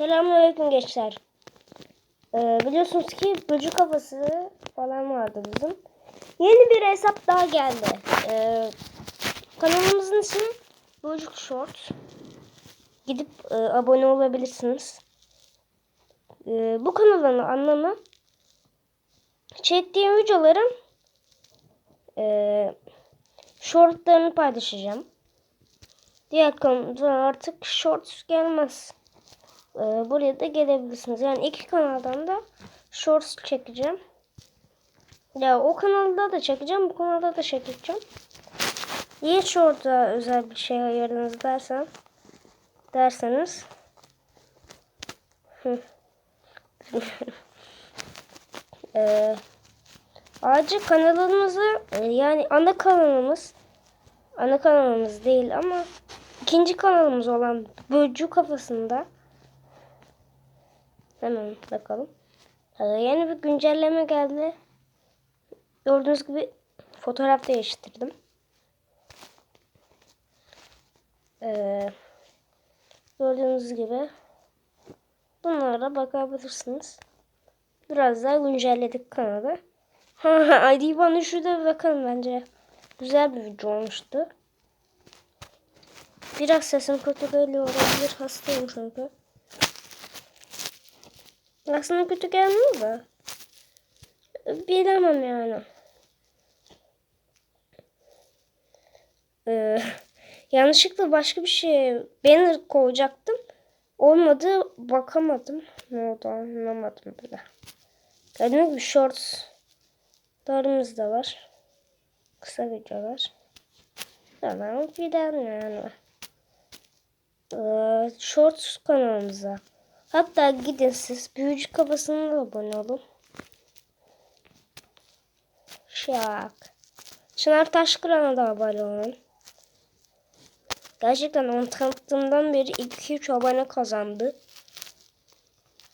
Selamünaleyküm gençler. Ee, biliyorsunuz ki böcek kafası falan vardı bizim. Yeni bir hesap daha geldi. Ee, kanalımızın ismi Böcek Short. Gidip e, abone olabilirsiniz. Ee, bu kanalın anlamı çektiğim videoların e, shortlarını paylaşacağım. Diğer kanalda artık shorts gelmez. Ee, buraya da gelebilirsiniz. Yani iki kanaldan da shorts çekeceğim. Ya o kanalda da çekeceğim, bu kanalda da çekeceğim. Niye short'a özel bir şey ayırdınız dersen derseniz ee, ayrıca kanalımızı e, yani ana kanalımız ana kanalımız değil ama ikinci kanalımız olan Bölcü kafasında hemen bakalım. Ee, yeni bir güncelleme geldi. Gördüğünüz gibi fotoğraf değiştirdim. Ee, gördüğünüz gibi bunlara bakabilirsiniz. Biraz daha güncelledik kanalı. ID bana şurada bakın bence. Güzel bir video olmuştu. Biraz sesim kötü geliyor olabilir. Hastayım çünkü. Aslında kötü gelmiyor da. Bilemem yani. Ee, yanlışlıkla başka bir şey banner koyacaktım. Olmadı bakamadım. Ne oldu anlamadım bile. Gördüğünüz gibi shortslarımız da var. Kısa videolar. Tamam gidelim yani. Ee, shorts kanalımıza. Hatta gidin siz büyücü kafasına da abone olun. Şak. Çınar Taşkıran'a da abone olun. Gerçekten onu tanıttığımdan beri 2-3 abone kazandı.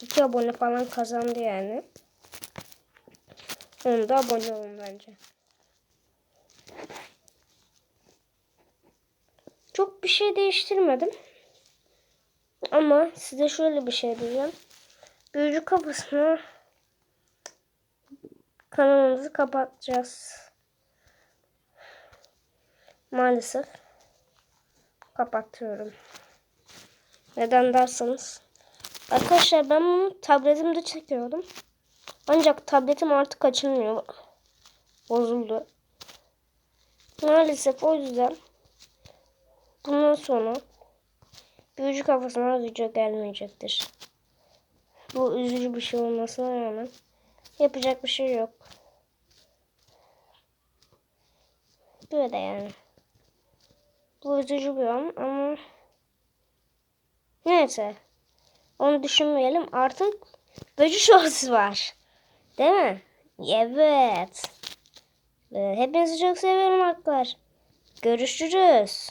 2 abone falan kazandı yani. Onu da abone olun bence. Çok bir şey değiştirmedim. Ama size şöyle bir şey diyeceğim. Büyücü kafasını kanalımızı kapatacağız. Maalesef kapatıyorum. Neden derseniz. Arkadaşlar ben bunu tabletimde çekiyordum. Ancak tabletim artık açılmıyor. Bozuldu. Maalesef o yüzden bundan sonra büyücü kafasına video gelmeyecektir. Bu üzücü bir şey olmasına rağmen yapacak bir şey yok. Böyle yani. Bu üzücü bir an ama neyse. Onu düşünmeyelim. Artık böcü şorsu var. Değil mi? Evet. Hepinizi çok seviyorum arkadaşlar. Görüşürüz.